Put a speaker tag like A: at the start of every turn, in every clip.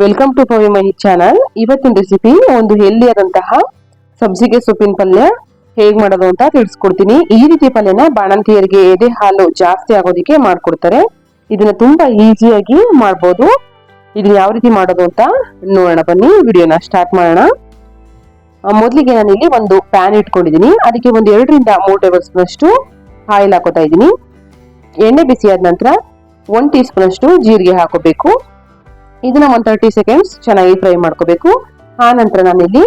A: Welcome to Pavi my channel ಇವತ್ತಿನ recipe ಒಂದು healthy ಆದಂತಹ ಸಬ್ಜಿಗೆ ಸೊಪ್ಪಿನ ಪಲ್ಯ ಹೇಗ್ ಮಾಡೋದು ಅಂತ ತಿಳಿಸ್ಕೊಡ್ತೀನಿ. ಈ ರೀತಿ ಪಲ್ಯನ ಬಾಣಂತಿಯರಿಗೆ ಎದೆ ಹಾಲು ಜಾಸ್ತಿ ಆಗೋದಿಕ್ಕೆ ಮಾಡ್ಕೊಡ್ತಾರೆ. ಇದನ್ನ ತುಂಬಾ ಈಸಿಯಾಗಿ ಮಾಡ್ಬೋದು. ಇದನ್ನ ಯಾವ ರೀತಿ ಮಾಡೋದು ಅಂತ ನೋಡೋಣ, ಬನ್ನಿ. ವಿಡಿಯೋನ ಸ್ಟಾರ್ಟ್ ಮಾಡೋಣ. ಮೊದಲಿಗೆ ಮೊದ್ಲಿಗೆ ನಾನು ಇಲ್ಲಿ ಒಂದು ಪ್ಯಾನ್ ಇಟ್ಕೊಂಡಿದ್ದೀನಿ. ಅದಕ್ಕೆ ಒಂದು ಎರಡರಿಂದ ಮೂರು ಟೇಬಲ್ ಸ್ಪೂನ್ ಅಷ್ಟು ಆಯಿಲ್ ಹಾಕೋತಾ ಇದ್ದೀನಿ. ಎಣ್ಣೆ ಬಿಸಿ ಆದ ನಂತರ ಒನ್ ಟೀ ಸ್ಪೂನ್ ಅಷ್ಟು ಜೀರಿಗೆ ಹಾಕೋಬೇಕು. ಇದನ್ನ ಒಂದು ತರ್ಟಿ ಸೆಕೆಂಡ್ಸ್ ಚೆನ್ನಾಗಿ ಫ್ರೈ ಮಾಡ್ಕೋಬೇಕು. ಆ ನಂತರ ನಾನಿಲ್ಲಿ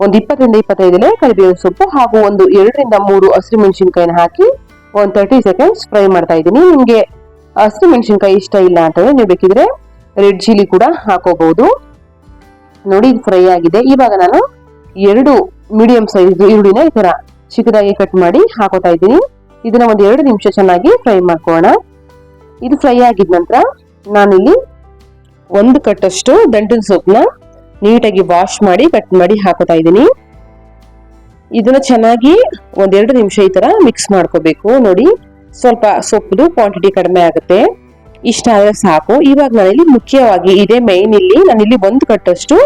A: ಒಂದು ಇಪ್ಪತ್ತರಿಂದ ಇಪ್ಪತ್ತೈದಲೆ ಕರಿಬೇವಿನ ಸೊಪ್ಪು ಹಾಗೂ ಒಂದು ಎರಡರಿಂದ ಮೂರು ಹಸಿರು ಮೆಣಸಿನ್ಕಾಯಿನ ಹಾಕಿ ಒಂದು ತರ್ಟಿ ಸೆಕೆಂಡ್ಸ್ ಫ್ರೈ ಮಾಡ್ತಾ ಇದ್ದೀನಿ. ನಿಮಗೆ ಹಸಿರು ಮೆಣಸಿನಕಾಯಿ ಇಷ್ಟ ಇಲ್ಲ ಅಂತಂದ್ರೆ ನೀವು ಬೇಕಿದ್ರೆ ರೆಡ್ ಚಿಲ್ಲಿ ಕೂಡ ಹಾಕೋಬಹುದು. ನೋಡಿ ಫ್ರೈ ಆಗಿದೆ. ಇವಾಗ ನಾನು ಎರಡು ಮೀಡಿಯಂ ಸೈಜ್ ಈರುಳ್ಳಿನ ಈ ತರ ಚಿಕ್ಕದಾಗಿ ಕಟ್ ಮಾಡಿ ಹಾಕೋತಾ ಇದ್ದೀನಿ. ಇದನ್ನ ಒಂದು ಎರಡು ನಿಮಿಷ ಚೆನ್ನಾಗಿ ಫ್ರೈ ಮಾಡ್ಕೋಣ ಇದು ಫ್ರೈ ಆಗಿದ ನಂತರ ನಾನಿಲ್ಲಿ ಒಂದು ಕಟ್ಟಷ್ಟು ದಂಟಿನ ಸೊಪ್ಪನ್ನ ನೀಟಾಗಿ ವಾಶ್ ಮಾಡಿ ಕಟ್ ಮಾಡಿ ಹಾಕೋತಾ ಇದ್ದೀನಿ. ಇದನ್ನ ಚೆನ್ನಾಗಿ ಒಂದೆರಡು ನಿಮಿಷ ಈ ತರ ಮಿಕ್ಸ್ ಮಾಡ್ಕೋಬೇಕು. ನೋಡಿ, ಸ್ವಲ್ಪ ಸೊಪ್ಪು ಕ್ವಾಂಟಿಟಿ ಕಡಿಮೆ ಆಗುತ್ತೆ. ಇಷ್ಟ ಆದ್ರೆ ಸಾಕು. ಇವಾಗ ನಾನಿಲ್ಲಿ ಮುಖ್ಯವಾಗಿ ಇದೇ ಮೈನ್ ಇಲ್ಲಿ ನಾನಿಲ್ಲಿ ಒಂದು ಕಟ್ಟಷ್ಟು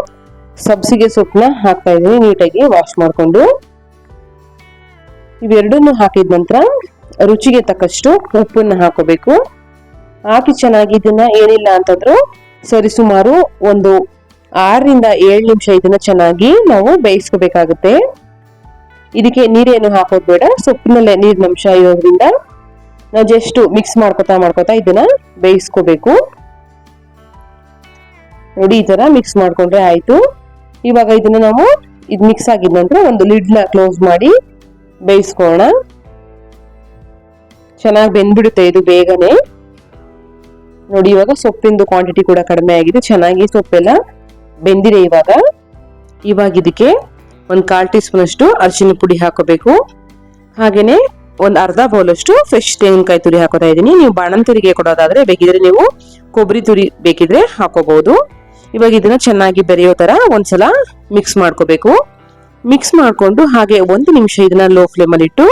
A: ಸಬ್ಸಿಗೆ ಸೊಪ್ಪನ್ನ ಹಾಕ್ತಾ ಇದ್ದೀನಿ ನೀಟಾಗಿ ವಾಶ್ ಮಾಡಿಕೊಂಡು. ಇವೆರಡನ್ನು ಹಾಕಿದ ನಂತರ ರುಚಿಗೆ ತಕ್ಕಷ್ಟು ಉಪ್ಪನ್ನ ಹಾಕೋಬೇಕು. ಹಾಕಿ ಚೆನ್ನಾಗಿ ಇದನ್ನ ಏನಿಲ್ಲ ಅಂತಂದ್ರು ಸರಿಸುಮಾರು ಒಂದು ಆರರಿಂದ ಏಳು ನಿಮಿಷ ಇದನ್ನ ಚೆನ್ನಾಗಿ ನಾವು ಬೇಯಿಸ್ಕೋಬೇಕಾಗುತ್ತೆ. ಇದಕ್ಕೆ ನೀರೇನು ಹಾಕೋದು ಬೇಡ, ಸೊಪ್ಪಿನಲ್ಲೇ ನೀರಿನ ಅಂಶ ಇರೋದ್ರಿಂದ ನಾವು ಜಸ್ಟ್ ಮಿಕ್ಸ್ ಮಾಡ್ಕೋತಾ ಮಾಡ್ಕೋತಾ ಇದನ್ನ ಬೇಯಿಸ್ಕೋಬೇಕು. ನೋಡಿ, ಈ ತರ ಮಿಕ್ಸ್ ಮಾಡ್ಕೊಂಡ್ರೆ ಆಯ್ತು. ಇವಾಗ ಇದನ್ನ ನಾವು ಇದು ಮಿಕ್ಸ್ ಆಗಿದ ನಂತರ ಒಂದು ಲಿಡ್ನ ಕ್ಲೋಸ್ ಮಾಡಿ ಬೇಯಿಸ್ಕೋಣ ಚೆನ್ನಾಗಿ ಬೆಂದ್ಬಿಡುತ್ತೆ ಇದು ಬೇಗನೆ. ನೋಡಿ, ಇವಾಗ ಸೊಪ್ಪಿಂದು ಕ್ವಾಂಟಿಟಿ ಕೂಡ ಕಡಿಮೆ ಆಗಿದೆ. ಚೆನ್ನಾಗಿ ಸೊಪ್ಪೆಲ್ಲ ಬೆಂದಿದೆ ಇವಾಗ. ಇವಾಗ ಇದಕ್ಕೆ ಒಂದು ಕಾಲ್ ಟೀ ಸ್ಪೂನ್ ಅಷ್ಟು ಅರಿಶಿನ ಪುಡಿ ಹಾಕೋಬೇಕು. ಹಾಗೇನೆ ಒಂದು ಅರ್ಧ ಬೌಲ್ ಅಷ್ಟು ಫ್ರೆಶ್ ತೆಂಗಿನಕಾಯಿ ತುರಿ ಹಾಕೋತಾ ಇದ್ದೀನಿ. ನೀವು ಬಾಣಂತರಿಗೆ ಕೊಡೋದಾದ್ರೆ ಬೇಕಿದ್ರೆ ನೀವು ಕೊಬ್ಬರಿ ತುರಿ ಬೇಕಿದ್ರೆ ಹಾಕೋಬಹುದು ಇವಾಗ ಇದನ್ನ ಚೆನ್ನಾಗಿ ಬೆರೆಯೋ ತರ ಒಂದ್ಸಲ ಮಿಕ್ಸ್ ಮಾಡ್ಕೋಬೇಕು. ಮಿಕ್ಸ್ ಮಾಡ್ಕೊಂಡು ಹಾಗೆ ಒಂದು ನಿಮಿಷ ಇದನ್ನ ಲೋ ಫ್ಲೇಮಲ್ಲಿ ಇಟ್ಟು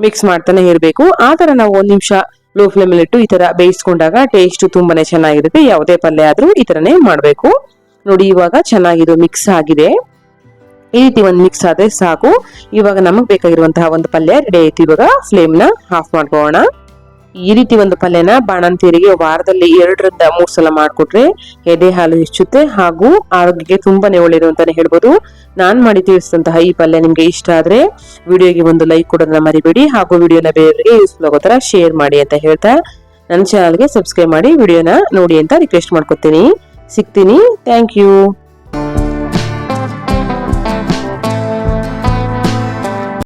A: ಮಿಕ್ಸ್ ಮಾಡ್ತಾನೆ ಇರಬೇಕು. ಆ ತರ ನಾವು ಒಂದು ನಿಮಿಷ ಲೋ ಫ್ಲೇಮಲ್ಲಿ ಇಟ್ಟು ಈ ತರ ಬೇಯಿಸ್ಕೊಂಡಾಗ ಟೇಸ್ಟ್ ತುಂಬಾನೇ ಚೆನ್ನಾಗಿರುತ್ತೆ. ಯಾವುದೇ ಪಲ್ಯ ಆದ್ರೂ ಈ ತರನೇ ಮಾಡಬೇಕು. ನೋಡಿ, ಇವಾಗ ಚೆನ್ನಾಗಿದೆ ಮಿಕ್ಸ್ ಆಗಿದೆ. ಈ ರೀತಿ ಒಂದು ಮಿಕ್ಸ್ ಆದ್ರೆ ಸಾಕು. ಇವಾಗ ನಮಗ್ ಬೇಕಾಗಿರುವಂತಹ ಒಂದು ಪಲ್ಯ ರೆಡಿ ಆಯ್ತು. ಇವಾಗ ಫ್ಲೇಮ್ನ ಆಫ್ ಮಾಡ್ಕೋಣ ಈ ರೀತಿ ಒಂದು ಪಲ್ಯನ ಬಾಣಂತಿಯರಿಗೆ ವಾರದಲ್ಲಿ ಎರಡರಿಂದ ಮೂರ್ ಸಲ ಮಾಡಿಕೊಟ್ರೆ ಎದೆ ಹಾಲು ಹೆಚ್ಚುತ್ತೆ ಹಾಗೂ ಆರೋಗ್ಯಕ್ಕೆ ತುಂಬಾನೇ ಒಳ್ಳೆಯದು ಅಂತಾನೆ ಹೇಳ್ಬೋದು. ನಾನ್ ಮಾಡಿ ತಿಳಿಸಿದಂತಹ ಈ ಪಲ್ಯ ನಿಮ್ಗೆ ಇಷ್ಟ ಆದ್ರೆ ವಿಡಿಯೋಗೆ ಒಂದು ಲೈಕ್ ಕೊಡೋದನ್ನ ಮರಿಬೇಡಿ ಹಾಗೂ ವಿಡಿಯೋನ ಬೇರೆಯವರಿಗೆ ಯೂಸ್ಫುಲ್ ಆಗೋ ತರ ಶೇರ್ ಮಾಡಿ ಅಂತ ಹೇಳ್ತಾ ನನ್ನ ಚಾನಲ್ಗೆ ಸಬ್ಸ್ಕ್ರೈಬ್ ಮಾಡಿ ವಿಡಿಯೋನ ನೋಡಿ ಅಂತ ರಿಕ್ವೆಸ್ಟ್ ಮಾಡ್ಕೊತೀನಿ. ಸಿಗ್ತೀನಿ. Thank you